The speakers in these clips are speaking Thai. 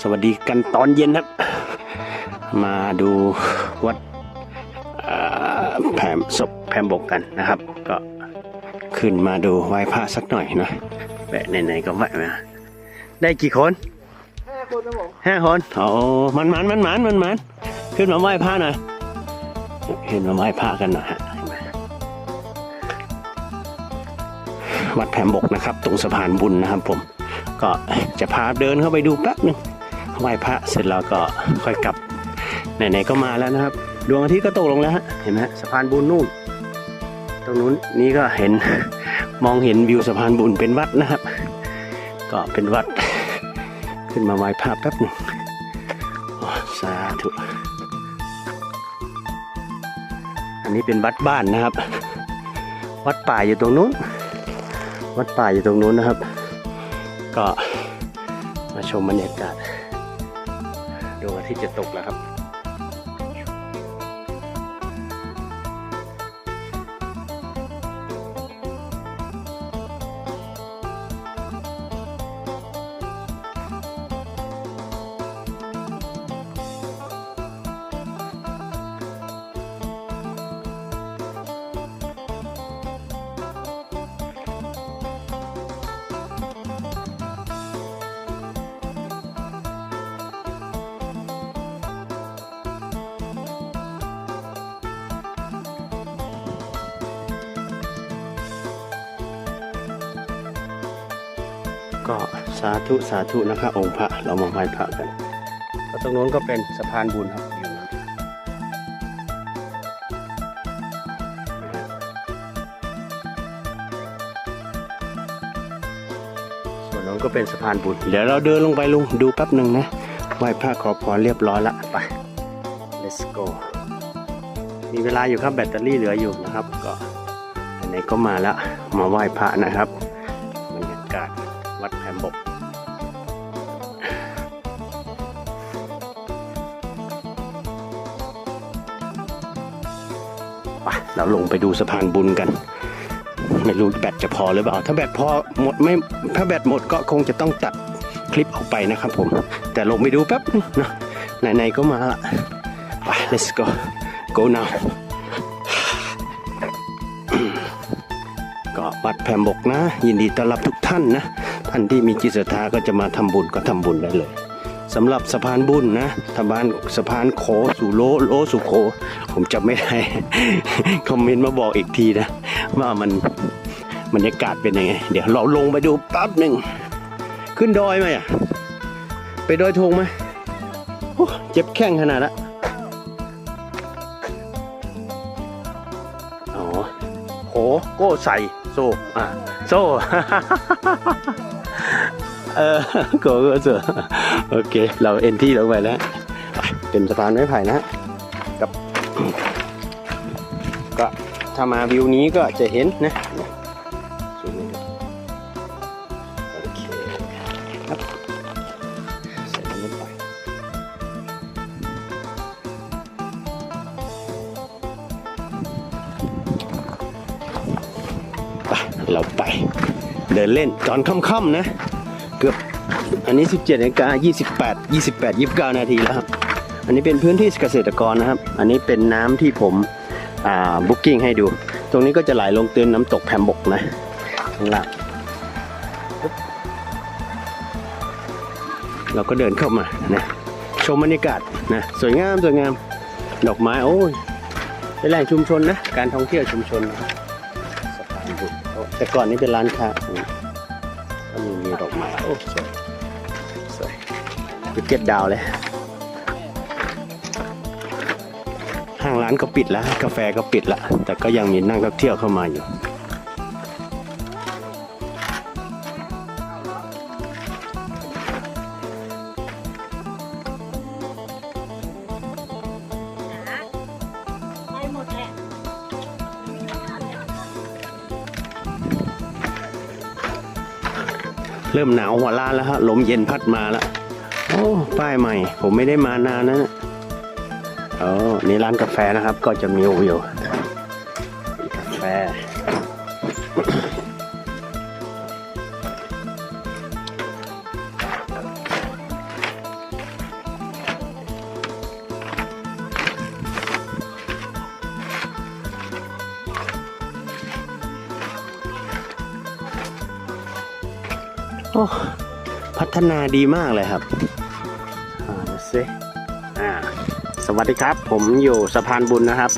สวัสดีกันตอนเย็นครับ มาดูวัดแผมศพแผมบกกันนะครับ ก็ขึ้นมาดูไหว้พระสักหน่อยนะแวะไหนๆก็แวะมาได้กี่คนห้าคนนะผมห้าคนโอ้มันมันมันมันมันมันขึ้นมาไหว้พระหน่อยขึ้นมาไหว้พระกันหน่อยฮะวัดแผมบกนะครับ ตรงสะพานบุญนะครับผม ก็จะพาเดินเข้าไปดูแป๊บหนึง ไหว้พระเสร็จแล้วก็ค่อยกลับไหนๆก็มาแล้วนะครับ ดวงอาทิตย์ก็ตกลงแล้วฮะเห็นไหมสะพานบุญนู่น ตรงนู้นนี่ก็เห็นมองเห็นวิวสะพานบุญเป็นวัดนะครับ ก็เป็นวัด ขึ้นมาไหว้พระแป๊บหนึ่งสาธุอันนี้เป็นวัดบ้านนะครับ วัดป่าอยู่ตรงนู้น วัดป่าอยู่ตรงนู้นนะครับ ก็มาชมบรรยากาศ ทิตย์จะตกแล้วครับ ก็สาธุสาธุนะครับองค์พระเรามาไหว้พระกันแล้วตรงโน้นก็เป็นสะพานบุญครับอยู่นู้นส่วนโน้นก็เป็นสะพานบุญเดี๋ยวเราเดินลงไปลุงดูแป๊บหนึ่งนะไหว้พระขอพรเรียบร้อยละไป let's go มีเวลาอยู่ครับแบตเตอรี่เหลืออยู่นะครับ ก็ไหนก็มาล้วมาไหว้พระนะครับ ปเราลงไปดูสะพานบุญกัน ไม่รู้แบตจะพอหรือเปล่า ถ้าแบตพอหมดไม่ถ้าแบตหมดก็คงจะต้องตัดคลิปออกไปนะครับผม แต่ลงไปดูแป๊บนึงเนาะไหนๆก็มาละไป let's go go now ก็วัดแพมบกนะ ยินดีต้อนรับทุกท่านนะท่านที่มีจิตศรัทธาก็จะมาทำบุญก็ทำบุญได้เลย สำหรับสะพานบุญนะสะพานสะพานโขสู่โลโลสุโข ผมจำไม่ได้ คอมเมนต์มาบอกอีกทีนะ ว่ามันบรรยากาศเป็นยังไง เดี๋ยวเราลงไปดูแป๊บหนึ่ง ขึ้นดอยไหมอะ ไปดอยธงไหมเจ็บแข้งขนาดละอ๋อโหโก้ใส่โซ่อะโซ่ เออโก้ก็เจอโอเค เราเอ็นที่ลงไปแล้วเป็นสะพานไม้ไผ่นะกับ ก็ถ้ามาวิวนี้ก็จะเห็นนะซูมให้ดูโอเคครับใส่ลงไปไป เราไป เดินเล่นตอนค่ำๆนะ เกือบอันนี้ 17นาฬิกา28 28 29 นาทีแล้วครับ อันนี้เป็นพื้นที่เกษตรกรนะครับ อันนี้เป็นน้ำที่ผมอ่าบุ๊กิ้งให้ดู ตรงนี้ก็จะไหลลงเตือนน้ำตกแพมบกนะข้างล่างปึ๊บเราก็เดินเข้ามานะชมบรรยากาศนะสวยงามสวยงามดอกไม้โอ้ยเป็นแหล่งชุมชนนะ การท่องเที่ยวชุมชนนะสะพานบุญโอ้แต่ก่อนนี้เป็นร้านค้า โอ้สวยสวยไปเก็ตดาวเลยห้างร้านก็ปิดแล้ว กาแฟก็ปิดแล้ว แต่ก็ยังมีนักท่องเที่ยวเข้ามาอยู่ เริ่มหนาวหัวล้านแล้วฮะลมเย็นพัดมาแล้วโอ้ป้ายใหม่ ผมไม่ได้มานานนะโอ้นี่ร้านกาแฟนะครับ ก็จะมีวิว โอ้พัฒนาดีมากเลยครับอ่าดูสิอ่าสวัสดีครับ ผมอยู่สะพานบุญนะครับ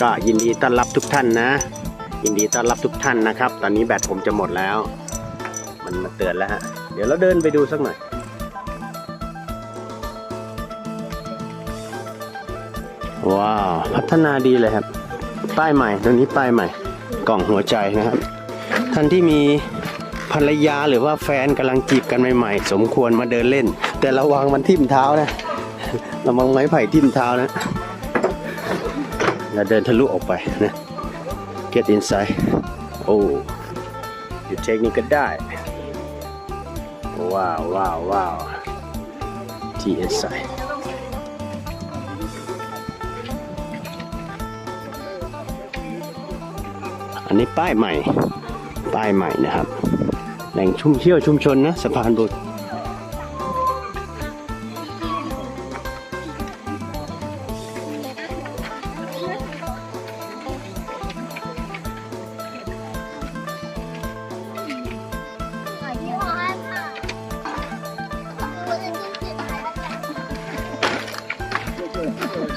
ก็ยินดีต้อนรับทุกท่านนะ ยินดีต้อนรับทุกท่านนะครับ ตอนนี้แบตผมจะหมดแล้ว มันมาเตือนแล้วฮะเดี๋ยวเราเดินไปดูสักหน่อยว้าวพัฒนาดีเลยครับ ป้ายใหม่ตรงนี้ป้ายใหม่ กล่องหัวใจนะครับ ท่านที่มี ภรรยาหรือว่าแฟนกำลังจีบกันใหม่ๆ สมควรมาเดินเล่น แต่ระวังมันทิ่มเท้านะระวังไม้ไผ่ทิ่มเท้านะเราเดินทะลุออกไปนะ get inside โอ้อยู่เทคนิคก็ได้ ว้าวว้าวว้าว TSI อันนี้ป้ายใหม่ ป้ายใหม่นะครับ แหล่งชุ่มเชี่ยวชุมชนนะสะพานบุตร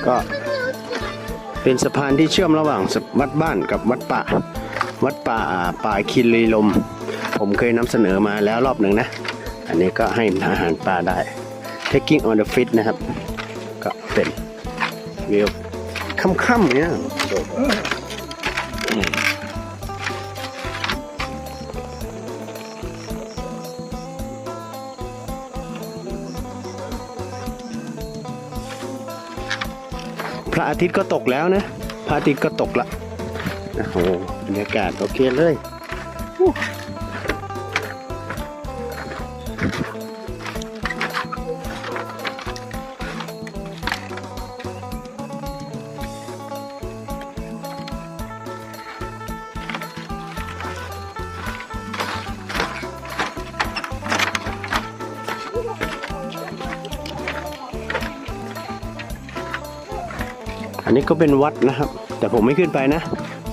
ก็เป็นสะพานที่เชื่อมระหว่างวัดบ้านกับวัดป่า วัดป่าป่าคินรีลม ผมเคยนำเสนอมาแล้วรอบหนึ่งนะ อันนี้ก็ให้อาหารปลาได้ taking on the fish นะครับ ก็เป็นวิวค่ำๆเนี่ยพระอาทิตย์ก็ตกแล้วนะ พระอาทิตย์ก็ตกละ โอ้โหบรรยากาศโอเคเลย นนี้ก็เป็นวัดนะครับ แต่ผมไม่ขึ้นไปนะ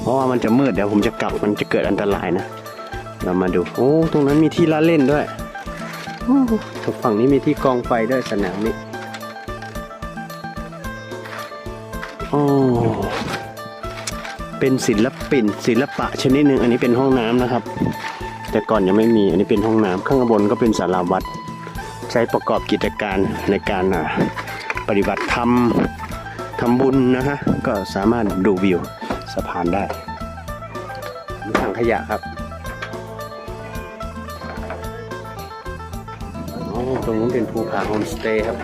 เพราะว่ามันจะมืดเดี๋ยวผมจะกลับมันจะเกิดอันตรายนะ เรามาดูโอ้ตรงนั้นมีที่ละเล่นด้วยโอ้ฝั่งนี้มีที่กองไฟด้วยสนามนี้โอ้เป็นศิลปินศิลปะชนิดหนึ่งอันนี้เป็นห้องน้ำนะครับ แต่ก่อนยังไม่มีอันนี้เป็นห้องน้ำข้างบนก็เป็นศาลาวัด ใช้ประกอบกิจการในการปฏิบัติธรรม ทำบุญนะฮะ ก็สามารถดูวิวสะพานได้ถังขยะครับตรงนู้นเป็นภูผาโฮมสเตย์ครับ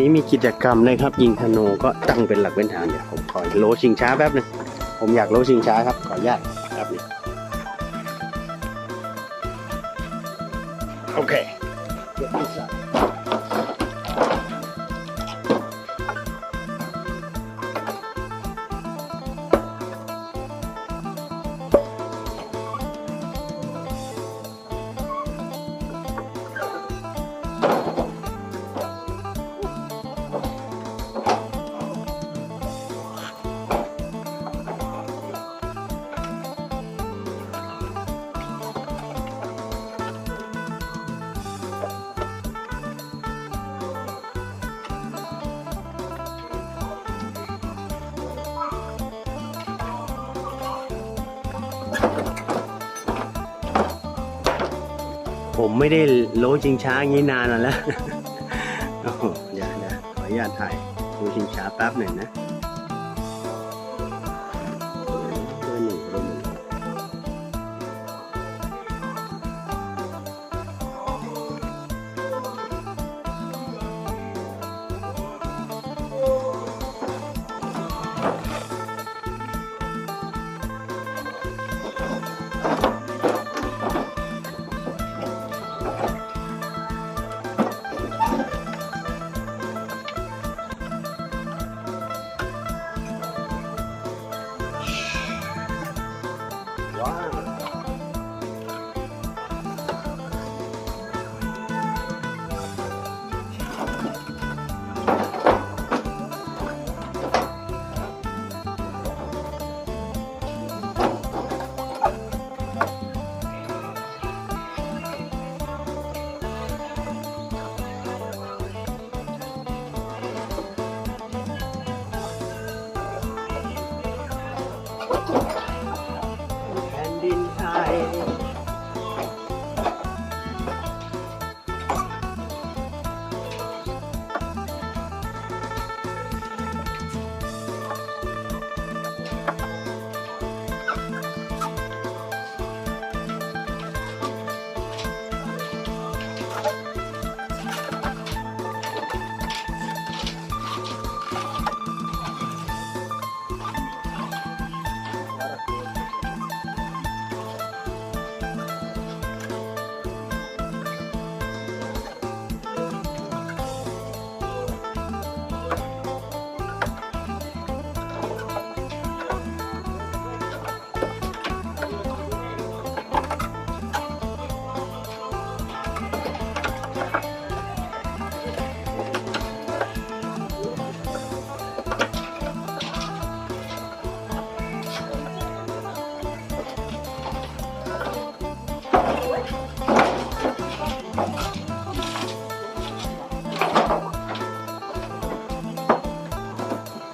นี้มีกิจกรรมเลยครับ ยิงธนูก็ตั้งเป็นหลักเป็นฐานเดี๋ยวผมขอโลชิงช้าแป๊บหนึงผมอยากโลชิงช้าครับขออนุญาตครับนึงโอเค ผมไม่ได้โลชิงช้าอย่างนี้นานแล้วโอ้เดี๋ยวเดี๋ยวขออนุญาตถ่ายโลชิงช้าแป๊บหนึ่งนะ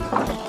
Thank.